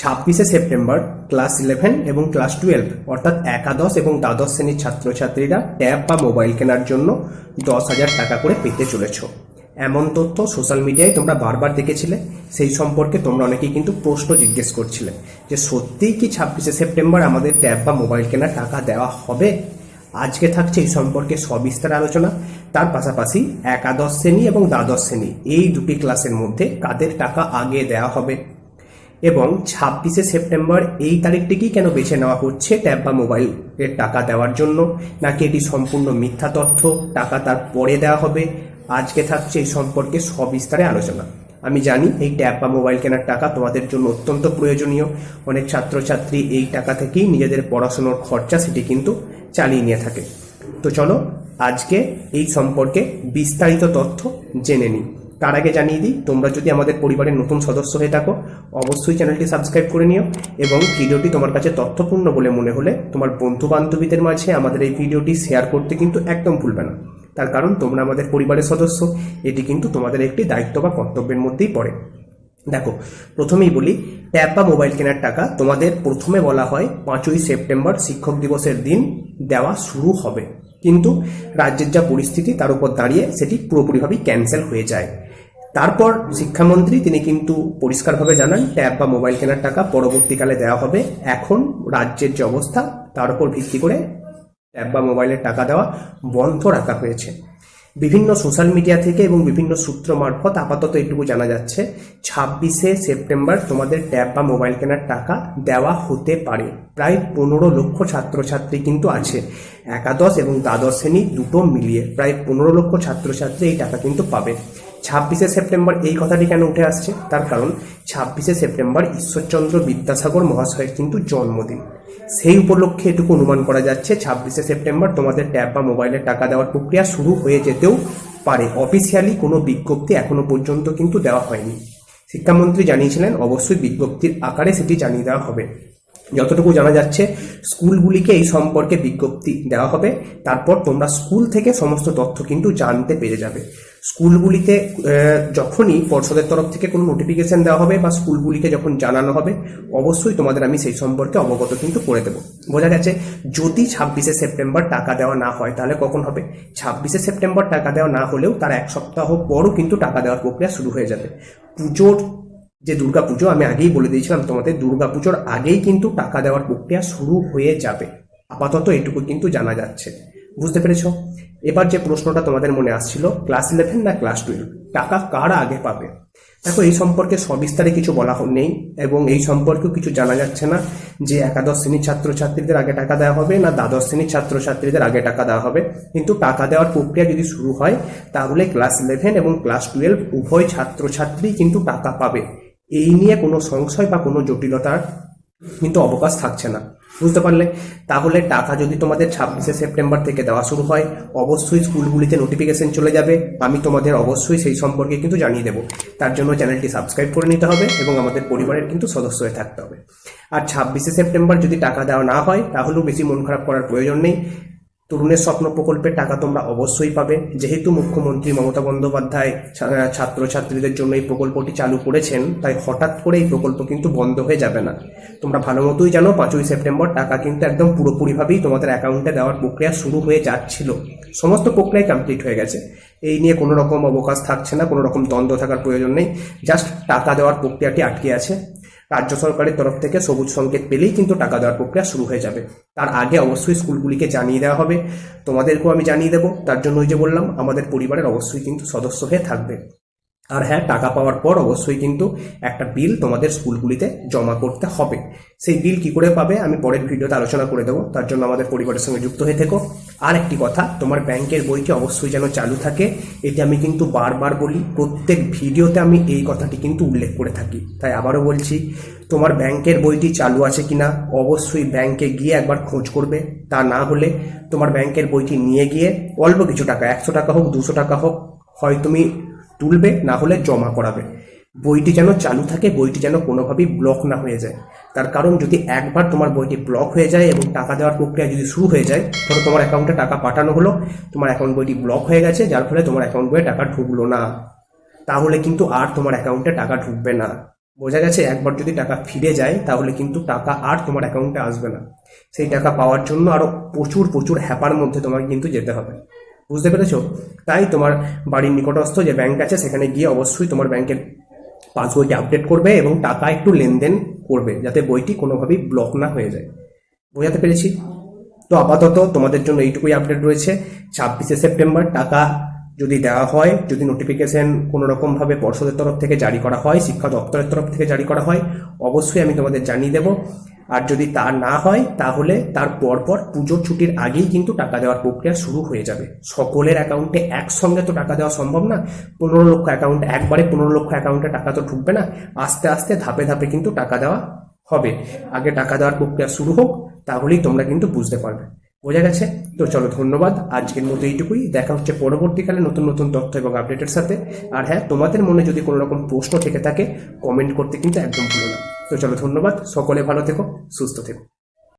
ছাব্বিশে September, class eleven এবং class twelve অর্থাৎ একাদশ এবং দ্বাদশ শ্রেণির ছাত্রছাত্রীরা ট্যাব বা মোবাইল কেনার জন্য দশ হাজার টাকা করে পেতে চলেছ। এমন তথ্য সোশ্যাল মিডিয়ায় তোমরা বারবার দেখেছিলে, সেই সম্পর্কে তোমরা অনেকেই কিন্তু প্রশ্ন জিজ্ঞেস করছিলে যে, সত্যিই কি ছাব্বিশে সেপ্টেম্বর আমাদের ট্যাব বা মোবাইল কেনার টাকা দেওয়া হবে? আজকে থাকছে এই সম্পর্কে সবিস্তার আলোচনা। তার পাশাপাশি একাদশ শ্রেণি এবং দ্বাদশ শ্রেণি, এই দুটি ক্লাসের মধ্যে কাদের টাকা আগে দেওয়া হবে? এবং ছাব্বিশে সেপ্টেম্বর এই তারিখটিকেই কেন বেছে নেওয়া হচ্ছে ট্যাব বা মোবাইলের টাকা দেওয়ার জন্য? নাকি এটি সম্পূর্ণ মিথ্যা তথ্য? টাকা তার পরে দেওয়া হবে? আজকে থাকছে এই সম্পর্কে সবিস্তারে আলোচনা। আমি জানি এই ট্যাব বা মোবাইল কেনার টাকা তোমাদের জন্য অত্যন্ত প্রয়োজনীয়। অনেক ছাত্রছাত্রী এই টাকা থেকেই নিজেদের পড়াশোনার খরচা সেটি কিন্তু চালিয়ে নিয়ে থাকে। তো চলো আজকে এই সম্পর্কে বিস্তারিত তথ্য জেনে নিই। তার আগে জানিয়ে দিই, তোমরা যদি আমাদের পরিবারের নতুন সদস্য হয়ে থাকো, অবশ্যই চ্যানেলটি সাবস্ক্রাইব করে নিও এবং ভিডিওটি তোমার কাছে তথ্যপূর্ণ বলে মনে হলে তোমার বন্ধু বান্ধবীদের মাঝে আমাদের এই ভিডিওটি শেয়ার করতে কিন্তু একদম ভুলবে না। তার কারণ, তোমরা আমাদের পরিবারের সদস্য, এটি কিন্তু তোমাদের একটি দায়িত্ব বা কর্তব্যের মধ্যেই পড়ে। দেখো, প্রথমেই বলি, ট্যাব বা মোবাইল কেনার টাকা তোমাদের প্রথমে বলা হয় পাঁচই সেপ্টেম্বর শিক্ষক দিবসের দিন দেওয়া শুরু হবে। কিন্তু রাজ্যের যা পরিস্থিতি, তার উপর দাঁড়িয়ে সেটি পুরোপুরিভাবেই ক্যান্সেল হয়ে যায়। তারপর শিক্ষামন্ত্রী তিনি কিন্তু পরিষ্কারভাবে জানান, ট্যাব বা মোবাইল কেনার টাকা পরবর্তীকালে দেওয়া হবে। এখন রাজ্যের যে অবস্থা, তার উপর ভিত্তি করে ট্যাব বা মোবাইলের টাকা দেওয়া বন্ধ রাখা হয়েছে। বিভিন্ন সোশ্যাল মিডিয়া থেকে এবং বিভিন্ন সূত্র মারফত আপাতত এটুকু জানা যাচ্ছে, ছাব্বিশে সেপ্টেম্বর তোমাদের ট্যাব বা মোবাইল কেনার টাকা দেওয়া হতে পারে। প্রায় পনেরো লক্ষ ছাত্রছাত্রী কিন্তু আছে। একাদশ এবং দ্বাদশ শ্রেণি দুটো মিলিয়ে প্রায় পনেরো লক্ষ ছাত্রছাত্রী এই টাকা কিন্তু পাবে। ছাব্বিশে সেপ্টেম্বর এই কথাটি কেন উঠে আসছে? তার কারণ, ছাব্বিশে সেপ্টেম্বর ঈশ্বরচন্দ্র বিদ্যাসাগর মহাশয়ের কিন্তু জন্মদিন। সেই উপলক্ষে এটুকু অনুমান করা যাচ্ছে, ছাব্বিশে সেপ্টেম্বর তোমাদের ট্যাব বা মোবাইলের টাকা দেওয়ার প্রক্রিয়া শুরু হয়ে যেতেও পারে। অফিসিয়ালি কোনো বিজ্ঞপ্তি এখনও পর্যন্ত কিন্তু দেওয়া হয়নি। শিক্ষামন্ত্রী জানিয়েছিলেন, অবশ্যই বিজ্ঞপ্তির আকারে সেটি জানিয়ে দেওয়া হবে। যতটুকু জানা যাচ্ছে, স্কুলগুলিকে এই সম্পর্কে বিজ্ঞপ্তি দেওয়া হবে। তারপর তোমরা স্কুল থেকে সমস্ত তথ্য কিন্তু জানতে পেরে যাবে। স্কুলগুলিতে যখনই পর্ষদের তরফ থেকে কোনো নোটিফিকেশন দেওয়া হবে বা স্কুলগুলিকে যখন জানানো হবে, অবশ্যই তোমাদের আমি সেই সম্পর্কে অবগত কিন্তু করে দেবো। বোঝা গেছে, যদি ছাব্বিশে সেপ্টেম্বর টাকা দেওয়া না হয়, তাহলে কখন হবে? ছাব্বিশে সেপ্টেম্বর টাকা দেওয়া না হলেও তার এক সপ্তাহ পরও কিন্তু টাকা দেওয়ার প্রক্রিয়া শুরু হয়ে যাবে। পুজোর যে দুর্গাপুজো, আমি আগেই বলে দিয়েছিলাম তোমাদের, দুর্গাপুজোর আগেই কিন্তু টাকা দেওয়ার প্রক্রিয়া শুরু হয়ে যাবে। আপাতত এটুকু কিন্তু জানা যাচ্ছে। বুঝতে পেরেছ? এবার যে প্রশ্নটা তোমাদের মনে আসছিল ক্লাস ইলেভেন না ক্লাস টুয়েলভ টাকা কারা আগে পাবে? দেখো, এই সম্পর্কে সবিস্তারে কিছু বলা নেই, এবং এই সম্পর্কেও কিছু জানা যাচ্ছে না যে একাদশ শ্রেণির ছাত্রছাত্রীদের আগে টাকা দেওয়া হবে না দ্বাদশ শ্রেণির ছাত্রছাত্রীদের আগে টাকা দেওয়া হবে। কিন্তু টাকা দেওয়ার প্রক্রিয়া যদি শুরু হয়, তাহলে ক্লাস ইলেভেন এবং ক্লাস টুয়েলভ উভয় ছাত্রছাত্রী কিন্তু টাকা পাবে। এই নিয়ে কোনো সংশয় বা কোনো জটিলতার কিন্তু অবকাশ থাকছে না। বুঝতে পারলে? তাহলে টাকা যদি তোমাদের ছাব্বিশে সেপ্টেম্বর থেকে দেওয়া শুরু হয়, অবশ্যই স্কুলগুলিতে নোটিফিকেশন চলে যাবে। আমি তোমাদের অবশ্যই সেই সম্পর্কে কিন্তু জানিয়ে দেবো। তার জন্য চ্যানেলটি সাবস্ক্রাইব করে নিতে হবে এবং আমাদের পরিবারের কিন্তু সদস্য হয়ে থাকতে হবে। আর ছাব্বিশে সেপ্টেম্বর যদি টাকা দেওয়া না হয়, তাহলেও বেশি মন খারাপ করার প্রয়োজন নেই। তরুণের স্বপ্ন প্রকল্পের টাকা তোমরা অবশ্যই পাবে। যেহেতু মুখ্যমন্ত্রী মমতা বন্দ্যোপাধ্যায় ছাত্রছাত্রীদের জন্য এই প্রকল্পটি চালু করেছেন, তাই হঠাৎ করে এই প্রকল্প কিন্তু বন্ধ হয়ে যাবে না। তোমরা ভালো মতোই জানো, পাঁচই সেপ্টেম্বর টাকা কিন্তু একদম পুরোপুরিভাবেই তোমাদের অ্যাকাউন্টে দেওয়ার প্রক্রিয়া শুরু হয়ে যাচ্ছিল। সমস্ত প্রক্রিয়া কমপ্লিট হয়ে গেছে। এই নিয়ে কোনো রকম অবকাশ থাকছে না, কোনো রকম দ্বন্দ্ব থাকার প্রয়োজন নেই। জাস্ট টাকা দেওয়ার প্রক্রিয়াটি আটকে আছে। রাজ্য সরকারের তরফ থেকে সবুজ সংকেত পেলেই কিন্তু টাকা দেওয়ার প্রক্রিয়া শুরু হয়ে যাবে। তার আগে অবশ্যই স্কুলগুলিকে জানিয়ে দেওয়া হবে। তোমাদেরকেও আমি জানিয়ে দেবো। তার জন্য ওই যে বললাম, আমাদের পরিবারের অবশ্যই কিন্তু সদস্য হয়ে থাকবে। আর হ্যাঁ টাকা পাওয়ার পর অবশ্যই কিন্তু একটা বিল তোমাদের স্কুলগুলিতে জমা করতে হবে। সেই বিল কি করে পাবে আমি পরের ভিডিওতে আলোচনা করে দেবো। তার জন্য আমাদের পরিবারের সঙ্গে যুক্ত হয়ে থেকো। আর একটি কথা, তোমার ব্যাংকের বইটি অবশ্যই যেন চালু থাকে। এটি আমি কিন্তু বারবার বলি, প্রত্যেক ভিডিওতে আমি এই কথাটি কিন্তু উল্লেখ করে থাকি। তাই আবারও বলছি, তোমার ব্যাংকের বইটি চালু আছে কি না অবশ্যই ব্যাংকে গিয়ে একবার খোঁজ করবে। তা না হলে তোমার ব্যাংকের বইটি নিয়ে গিয়ে অল্প কিছু টাকা, একশো টাকা হোক, দুশো টাকা হোক, হয় তুমি তুলবে, না হলে জমা করাবে। বইটি যেন চালু থাকে, বইটি যেন কোনোভাবেই ব্লক না হয়ে যায়। তার কারণ, যদি একবার তোমার বইটি ব্লক হয়ে যায় এবং টাকা দেওয়ার প্রক্রিয়া যদি শুরু হয়ে যায়, ধরো তোমার অ্যাকাউন্টে টাকা পাঠানো হলো, তোমার অ্যাকাউন্ট বইটি ব্লক হয়ে গেছে, যার ফলে তোমার অ্যাকাউন্ট বইয়ে টাকা ঢুকলো না। তাহলে কিন্তু আর তোমার অ্যাকাউন্টে টাকা ঢুকবে না। বোঝা গেছে, একবার যদি টাকা ফিরে যায়, তাহলে কিন্তু টাকা আর তোমার অ্যাকাউন্টে আসবে না। সেই টাকা পাওয়ার জন্য আরও প্রচুর প্রচুর হ্যাপার মধ্যে তোমাকে কিন্তু যেতে হবে। বুঝতে পেরেছ? তাই তোমার বাড়ির নিকটস্থ যে ব্যাংক আছে, সেখানে গিয়ে অবশ্যই তোমার ব্যাংকের পাসবইটি আপডেট করবে এবং টাকা একটু লেনদেন করবে, যাতে বইটি কোনোভাবেই ব্লক না হয়ে যায়। বোঝাতে পেরেছি? তো আপাতত তোমাদের জন্য এইটুকুই আপডেট রয়েছে। ছাব্বিশে সেপ্টেম্বর, টাকা যদি দেওয়া হয়, যদি নোটিফিকেশন কোনো রকমভাবে পর্ষদের তরফ থেকে জারি করা হয়, শিক্ষা দপ্তরের তরফ থেকে জারি করা হয়, অবশ্যই আমি তোমাদের জানিয়ে দেব। আর যদি তা না হয়, তাহলে তার পরপর পুজোর ছুটির আগেই কিন্তু টাকা দেওয়ার প্রক্রিয়া শুরু হয়ে যাবে। সকলের অ্যাকাউন্টে একসঙ্গে তো টাকা দেওয়া সম্ভব না। পনেরো লক্ষ অ্যাকাউন্টে একবারে পনেরো লক্ষ অ্যাকাউন্টে টাকা তো ঢুকবে না। আস্তে আস্তে, ধাপে ধাপে কিন্তু টাকা দেওয়া হবে। আগে টাকা দেওয়ার প্রক্রিয়া শুরু হোক, তাহলেই তোমরা কিন্তু বুঝতে পারবে। বোঝা গেছে? তো চলো, ধন্যবাদ। আজকের মতো এইটুকুই। দেখা হচ্ছে পরবর্তীকালে নতুন নতুন তথ্য এবং আপডেটের সাথে। আর হ্যাঁ তোমাদের মনে যদি কোনো রকম প্রশ্ন থেকে থাকে কমেন্ট করতে কিন্তু একদম ভুলো না। তো চলো ধন্যবাদ। সকলে ভালো থেকো সুস্থ থেকো।